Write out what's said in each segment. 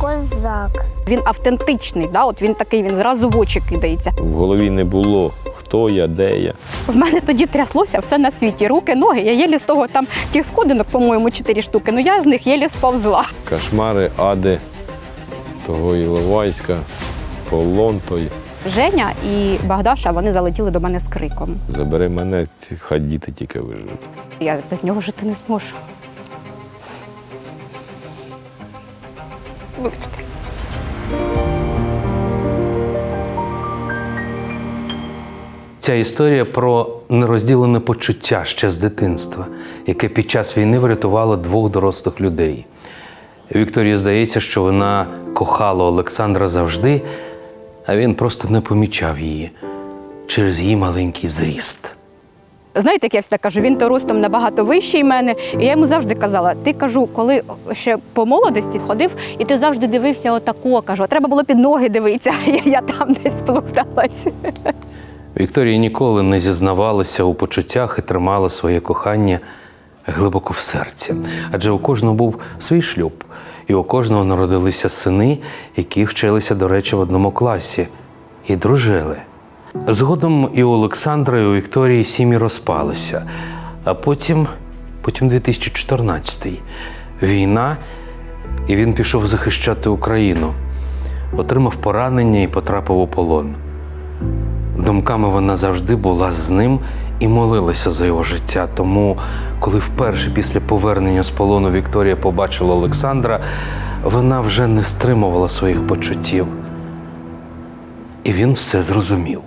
Козак. Він автентичний, да? от він такий, він зразу в очі кидається. В голові не було, хто я, де я. В мене тоді тряслося все на світі. Руки, ноги. Я єлі з того там тих сходинок, по-моєму, чотири штуки. Ну я з них єлі сповзла. Кошмари, ади, того Іловайська, полон той. Женя і Богдаша вони залетіли до мене з криком. Забери мене, хай діти тільки виживуть. Я без нього жити не зможу. Вибачте. Ця історія про нерозділене почуття ще з дитинства, яке під час війни врятувало двох дорослих людей. Вікторії здається, що вона кохала Олександра завжди, а він просто не помічав її через її маленький зріст. Знаєте, як я всегда кажу, він то ростом набагато вищий мене. І я йому завжди казала: ти кажу, коли ще по молодості ходив, і ти завжди дивився отако. Кажу, треба було під ноги дивитися. Я, я там десь плуталась. Вікторія ніколи не зізнавалася у почуттях і тримала своє кохання глибоко в серці. Адже у кожного був свій шлюб, і у кожного народилися сини, які вчилися, до речі, в одному класі і дружили. Згодом і у Олександра, і у Вікторії сім'ї розпалися. А потім, потім 2014 війна, і він пішов захищати Україну, отримав поранення і потрапив у полон. Думками вона завжди була з ним і молилася за його життя. Тому, коли вперше після повернення з полону Вікторія побачила Олександра, вона вже не стримувала своїх почуттів. І він все зрозумів.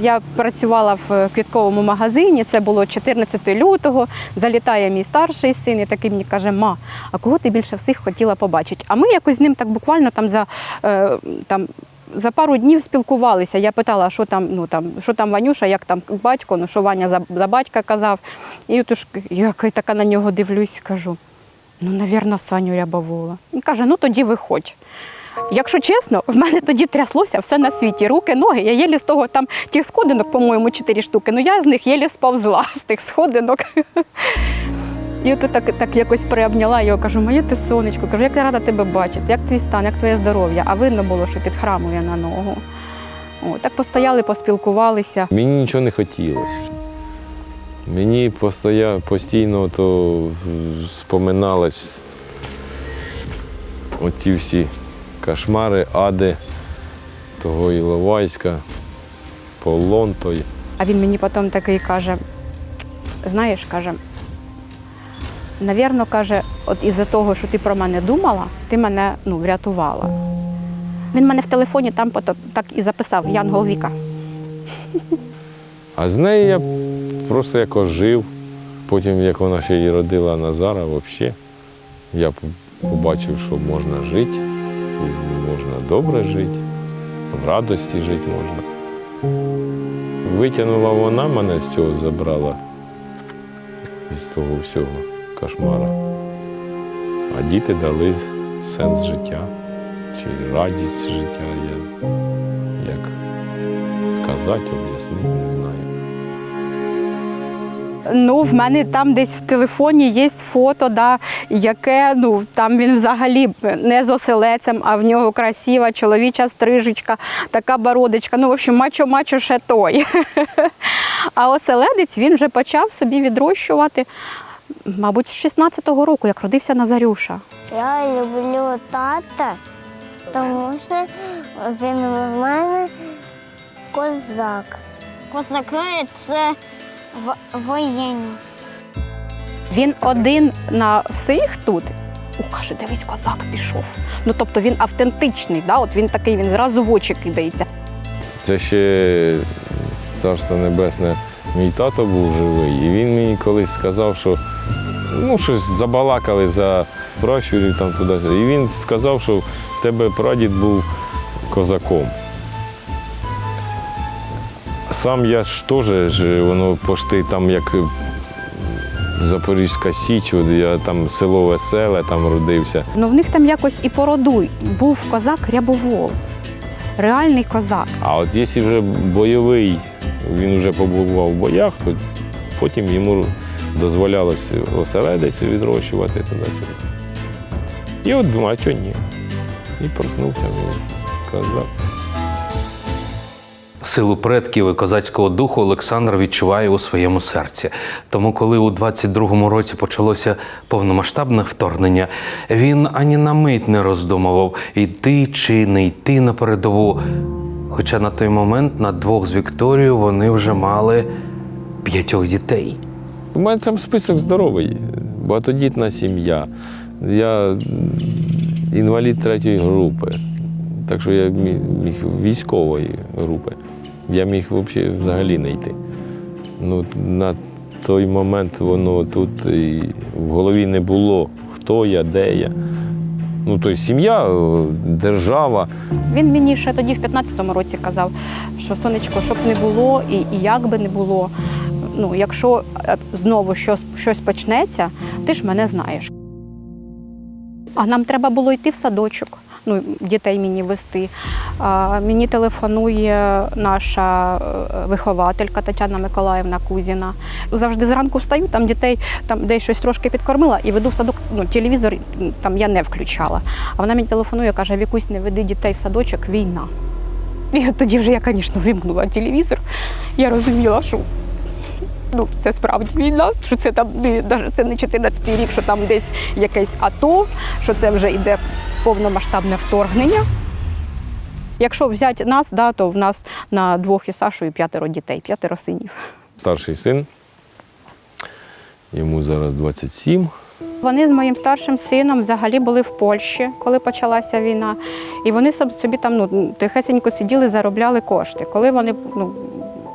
Я працювала в квітковому магазині. Це було 14 лютого. Залітає мій старший син і такий мені каже: Ма, а кого ти більше всіх хотіла побачити? А ми якось з ним так буквально там за е, там. За пару днів спілкувалися. Я питала, що там, ну там, що там Ванюша, як там батько, ну що Ваня за, за батька казав. І от уж я така на нього дивлюсь, кажу: ну, навірно, Саню Рябовола. Він каже: ну тоді виходь. Якщо чесно, в мене тоді тряслося все на світі. Руки, ноги. Я єлі з того там тих сходинок, по-моєму, чотири штуки. Ну я з них єлі сповзла з тих сходинок. І от так, так якось приобняла його, кажу, моє ти сонечко, кажу, як я рада тебе бачити, як твій стан, як твоє здоров'я. А видно було, що підхрамує на ногу. О, так постояли, поспілкувалися. Мені нічого не хотілося. Мені постоя- постійно то споминалось оті всі кошмари, ади, того Іловайська, полон той. А він мені потім такий каже: знаєш, каже, навірно, каже, от із-за того, що ти про мене думала, ти мене ну, врятувала. Він мене в телефоні там потім так і записав Янгол Віка. А з нею я просто якось жив. Потім, як вона ще й родила Назара, взагалі, я побачив, що можна жити, можна добре жити, в радості жити можна. Витягнула вона мене з цього забрала, з того всього кошмара. А діти дали сенс життя чи радість життя. Я, як сказати, об'яснити, не знаю. Ну, в мене там десь в телефоні є фото, да, яке ну там він взагалі не з оселецем, а в нього красива чоловіча стрижечка, така бородочка. Ну, в общем, мачо-мачо ще той. А оселедець він вже почав собі відрощувати, мабуть, з 16-го року, як родився Назарюша. Я люблю тата, тому що він в мене козак. Козаки це в- воєнні. Він один на всіх тут. О, каже, дивись, козак пішов. Ну тобто він автентичний, да? от він такий, він зразу в очі кидається. Це ще царство небесне. Мій тато був живий, і він мені колись сказав, що ну, щось забалакали за пращурів там туди. І він сказав, що в тебе прадід був козаком. Сам я ж теж ж, воно пошти там як Запорізька Січ, я там село Веселе, там родився. Ну в них там якось і породуй. Був козак Рябовол. Реальний козак. А от якщо вже бойовий, він вже побував в боях, то потім йому дозволялось оселедець відрощувати туди-сюди. І от думаю, а чого ні? І проснувся, казав. Силу предків і козацького духу Олександр відчуває у своєму серці. Тому, коли у 22-му році почалося повномасштабне вторгнення, він ані на мить не роздумував, йти чи не йти на передову. Хоча на той момент на двох з Вікторією вони вже мали п'ятьох дітей. У мене там список здоровий, багатодітна сім'я. Я інвалід третьої групи. Так що я міг, військової групи. Я міг взагалі, не йти. Ну, на той момент воно тут і в голові не було, хто я, де я. Ну, тобто сім'я, держава. Він мені ще тоді в 15-му році казав, що сонечко, щоб не було і, і як би не було. Ну, якщо е, знову щось, щось почнеться, ти ж мене знаєш. А нам треба було йти в садочок, ну, дітей мені вести. Мені телефонує наша е, вихователька Тетяна Миколаївна Кузіна. Завжди зранку встаю, там дітей там десь щось трошки підкормила і веду в садок. Ну, телевізор там я не включала. А вона мені телефонує, каже, Вікусь, не веди дітей в садочок, війна. І тоді вже я, звісно, вимкнула телевізор. Я розуміла, що ну, це справді війна, що це там це не 14 рік, що там десь якесь АТО, що це вже йде повномасштабне вторгнення. Якщо взяти нас, да, то в нас на двох із Сашою п'ятеро дітей, п'ятеро синів. Старший син, йому зараз 27. Вони з моїм старшим сином взагалі були в Польщі, коли почалася війна. І вони соб- собі там ну, тихесенько сиділи, заробляли кошти. Коли вони ну,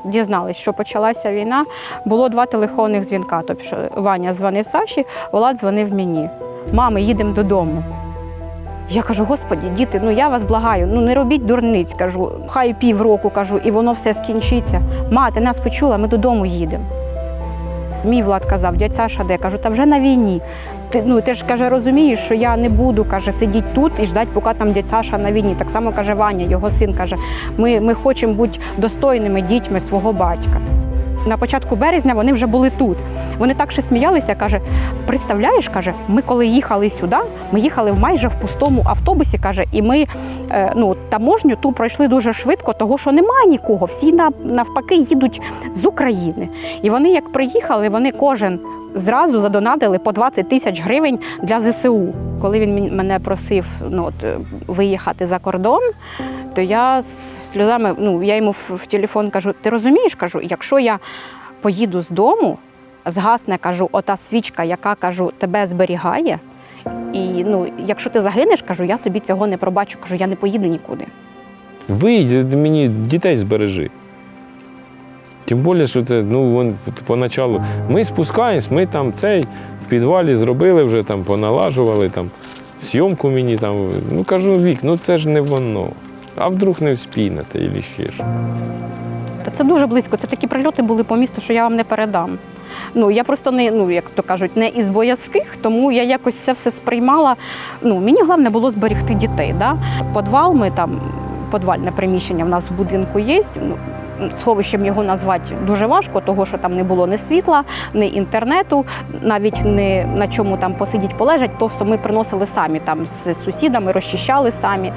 дізнались, що почалася війна, було два телефонних дзвінка. Тобто Ваня дзвонив Саші, Влад дзвонив мені. Мами, їдемо додому. Я кажу, господі, діти, ну я вас благаю, ну не робіть дурниць, кажу, хай півроку кажу, і воно все скінчиться. Ма, ти нас почула, ми додому їдемо. Мій Влад казав, дядь Саша, де? Кажу, та вже на війні. Ти, ну, ти ж каже, розумієш, що я не буду каже, сидіти тут і ждати, поки там дядь Саша на війні. Так само каже Ваня, його син каже, ми, ми хочемо бути достойними дітьми свого батька. На початку березня вони вже були тут. Вони так ще сміялися, каже: представляєш, каже, ми коли їхали сюди, ми їхали майже в пустому автобусі, каже, і ми е, ну, таможню ту пройшли дуже швидко, того що немає нікого. Всі на- навпаки їдуть з України. І вони, як приїхали, вони кожен зразу задонатили по 20 тисяч гривень для ЗСУ. Коли він мене просив ну, от, е, виїхати за кордон, то я з сльозами, ну я йому в, в телефон кажу: ти розумієш, кажу, якщо я поїду з дому, згасне, кажу, ота свічка, яка кажу, тебе зберігає. І ну, якщо ти загинеш, кажу, я собі цього не пробачу, кажу, я не поїду нікуди. Вийдь, мені дітей збережи. Тим більше, що це, ну, вон, поначалу. Ми спускаємось, ми там цей в підвалі зробили вже, там, поналажували, там, зйомку мені там. Ну кажу, вік, ну це ж не воно. А вдруг не вспінете, або ще що. Та це дуже близько. Це такі прильоти були по місту, що я вам не передам. Ну я просто не, ну як то кажуть, не із боязких, тому я якось це все сприймала. Ну мені головне було зберегти дітей. Да? Подвал, ми там подвальне приміщення в нас в будинку є. Ну, Сховищем його назвати дуже важко, того що там не було ні світла, ні інтернету, навіть не на чому там посидіть, полежать, то все ми приносили самі там з сусідами, розчищали самі,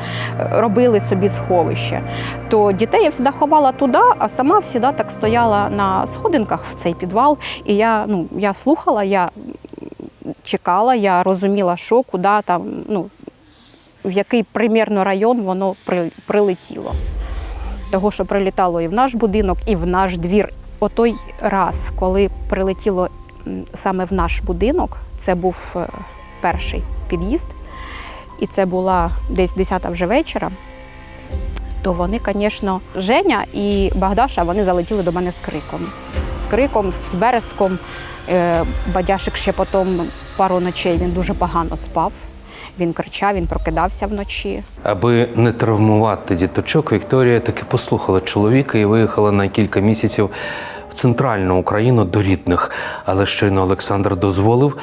робили собі сховище. То дітей я завжди ховала туди, а сама завжди так стояла на сходинках в цей підвал. І я, ну, я слухала, я чекала, я розуміла, що, куди там, ну, в який примірно район воно прилетіло. Того, що прилітало і в наш будинок, і в наш двір. Отой раз, коли прилетіло саме в наш будинок, це був е, перший під'їзд, і це була десь 10 вже вечора. То вони, звісно, Женя і Богдаша вони залетіли до мене з криком. З криком, з вереском. Е, Бадяшик ще потім пару ночей він дуже погано спав. Він кричав, він прокидався вночі. Аби не травмувати діточок, Вікторія таки послухала чоловіка і виїхала на кілька місяців в центральну Україну до рідних. Але щойно Олександр дозволив,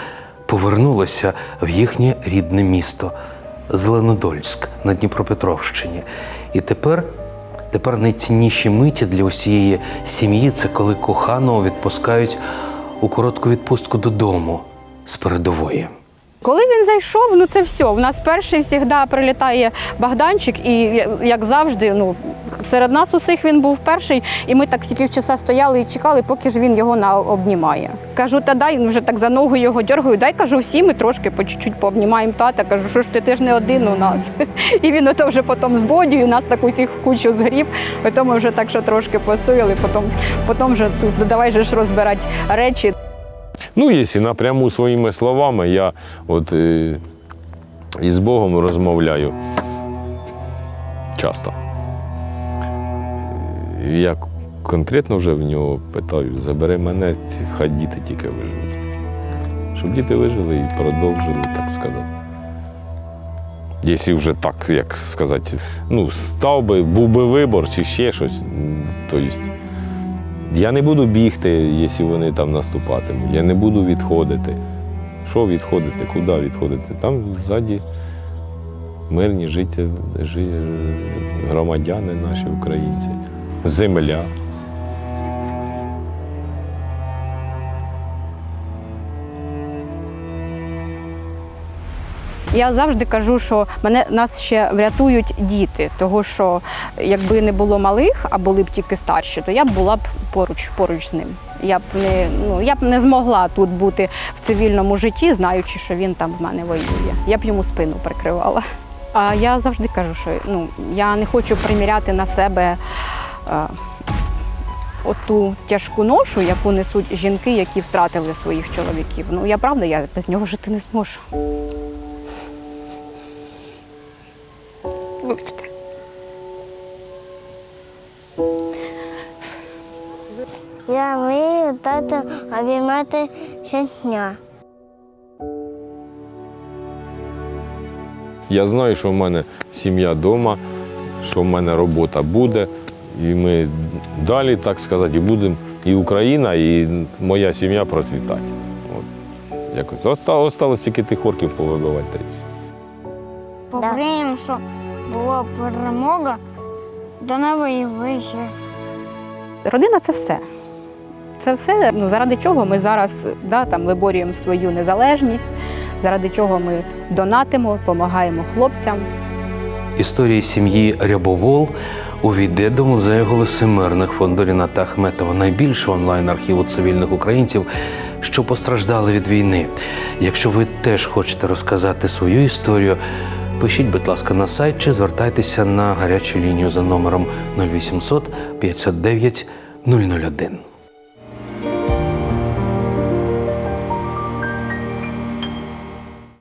повернулася в їхнє рідне місто Зеленодольськ на Дніпропетровщині. І тепер, тепер найцінніші миті для усієї сім'ї це коли коханого відпускають у коротку відпустку додому з передової. Коли він зайшов, ну це все. У нас перший завжди прилітає Богданчик, і як завжди, ну серед нас усіх він був перший, і ми так всі півчаса стояли і чекали, поки ж він його обнімає. Кажу, та дай ну, вже так за ногу його дергаю, дай кажу, всі ми трошки по чуть-чуть пообнімаємо тата. Кажу, що ж ти, ти ж не один у нас. І він ото вже потім з бодію, нас так усіх в кучу згріб. Потім ми вже так що трошки постояли, потім, потім вже тут давай же ж розбирати речі. Ну, якщо напряму своїми словами, я от е, із Богом розмовляю часто. Я конкретно вже в нього питаю, забери мене, хай діти тільки виживуть. Щоб діти вижили і продовжили, так сказати. Якщо вже так, як сказати, ну, став би, був би вибор чи ще щось, то есть, я не буду бігти, якщо вони там наступатимуть. Я не буду відходити. Що відходити? Куди відходити? Там ззаді мирні життя, жи, громадяни наші українці, земля. Я завжди кажу, що мене нас ще врятують діти, того що якби не було малих, а були б тільки старші, то я б була б поруч поруч з ним. Я б не ну я б не змогла тут бути в цивільному житті, знаючи, що він там в мене воює. Я б йому спину прикривала. А я завжди кажу, що ну я не хочу приміряти на себе. е, Оту тяжку ношу, яку несуть жінки, які втратили своїх чоловіків. Ну я правда, я без нього жити не зможу. Вибачте. Я мрію тата обіймати щодня. Я знаю, що в мене сім'я вдома, що в мене робота буде. І ми далі, так сказати, будемо і Україна, і моя сім'я процвітати. От. Якось. Осталось тільки тих орків повибивати. Побріємо, що була перемога, до нової вище. Родина це все. Це все, ну, заради чого ми зараз да, там, виборюємо свою незалежність, заради чого ми донатимо, допомагаємо хлопцям. Історії сім'ї Рябовол увійде до музею голоси мирних фонду Ріната Ахметова, найбільшого онлайн-архіву цивільних українців, що постраждали від війни. Якщо ви теж хочете розказати свою історію, пишіть, будь ласка, на сайт чи звертайтеся на гарячу лінію за номером 0800 509 001.